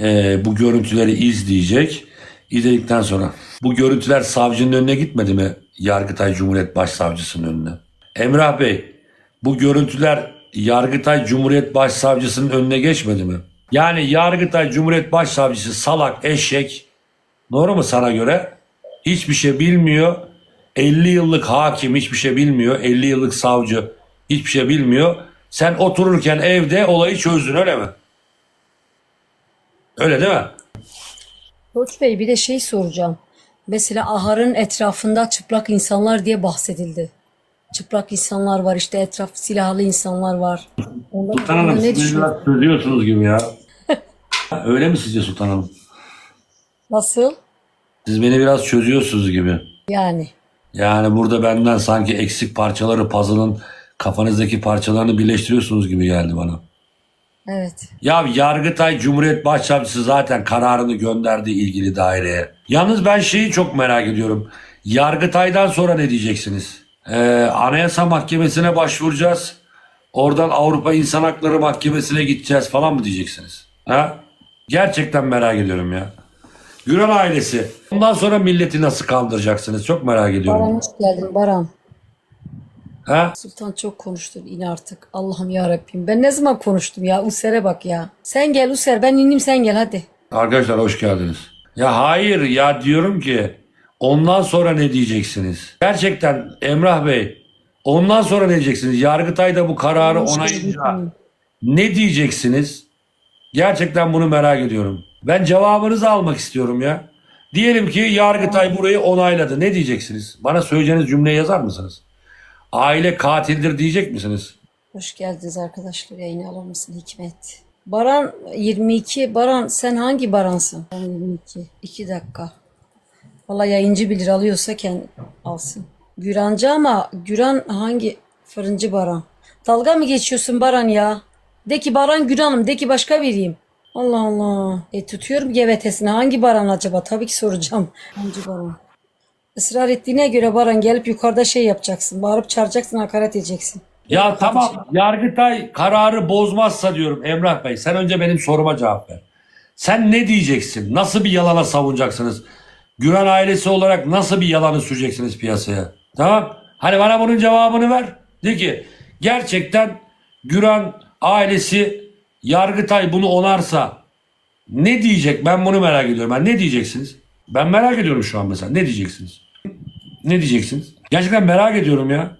e, bu görüntüleri izleyecek. İzledikten sonra bu görüntüler savcının önüne gitmedi mi? Yargıtay Cumhuriyet Başsavcısının önüne. Emrah Bey bu görüntüler Yargıtay Cumhuriyet Başsavcısının önüne geçmedi mi? Yani Yargıtay Cumhuriyet Başsavcısı salak eşek doğru mu sana göre? Hiçbir şey bilmiyor. 50 yıllık hakim hiçbir şey bilmiyor. 50 yıllık savcı hiçbir şey bilmiyor. Sen otururken evde olayı çözdün öyle mi? Öyle değil mi? Koç Bey bir de şey soracağım. Mesela Ahar'ın etrafında çıplak insanlar diye bahsedildi. Çıplak insanlar var işte etraf silahlı insanlar var. Ondan Sultan Hanım ne siz biraz çözüyorsunuz gibi ya. öyle mi sizce Sultan Hanım? Nasıl? Siz beni biraz çözüyorsunuz gibi. Yani. Yani burada benden sanki eksik parçaları puzzle'ın kafanızdaki parçalarını birleştiriyorsunuz gibi geldi bana. Evet. Ya Yargıtay Cumhuriyet Başsavcısı zaten kararını gönderdi ilgili daireye. Yalnız ben şeyi çok merak ediyorum. Yargıtay'dan sonra ne diyeceksiniz? Ee, Anayasa Mahkemesi'ne başvuracağız. Oradan Avrupa İnsan Hakları Mahkemesi'ne gideceğiz falan mı diyeceksiniz? Ha? Gerçekten merak ediyorum ya. Güran ailesi. Ondan sonra milleti nasıl kandıracaksınız? Çok merak Baran ediyorum. hoş geldin Baran. Ha? Sultan çok konuştun in artık. Allah'ım ya Rabbim. Ben ne zaman konuştum ya? User'e bak ya. Sen gel User ben ineyim sen gel hadi. Arkadaşlar hoş geldiniz. Ya hayır ya diyorum ki ondan sonra ne diyeceksiniz? Gerçekten Emrah Bey ondan sonra ne diyeceksiniz? Yargıtay da bu kararı Hoş geldin. ne diyeceksiniz? Gerçekten bunu merak ediyorum. Ben cevabınızı almak istiyorum ya. Diyelim ki Yargıtay burayı onayladı. Ne diyeceksiniz? Bana söyleyeceğiniz cümleyi yazar mısınız? Aile katildir diyecek misiniz? Hoş geldiniz arkadaşlar. Yayını alır mısın Hikmet? Baran 22. Baran sen hangi Baransın? Ben 22. 2 dakika. Valla yayıncı bilir alıyorsa kendi alsın. Gürancı ama Güran hangi fırıncı Baran? Dalga mı geçiyorsun Baran ya? De ki Baran Güran'ım. De ki başka biriyim. Allah Allah. E tutuyorum GVT'sine. Hangi Baran acaba? Tabii ki soracağım. Hangi Baran? Israr ettiğine göre Baran gelip yukarıda şey yapacaksın. Bağırıp çağıracaksın, hakaret edeceksin. Ya tamam Yargıtay kararı bozmazsa diyorum Emrah Bey sen önce benim soruma cevap ver. Sen ne diyeceksin? Nasıl bir yalana savunacaksınız? Güven ailesi olarak nasıl bir yalanı süreceksiniz piyasaya? Tamam. Hani bana bunun cevabını ver. De ki gerçekten Güran ailesi Yargıtay bunu onarsa ne diyecek? Ben bunu merak ediyorum. Ben ne diyeceksiniz? Ben merak ediyorum şu an mesela. Ne diyeceksiniz? Ne diyeceksiniz? Gerçekten merak ediyorum ya.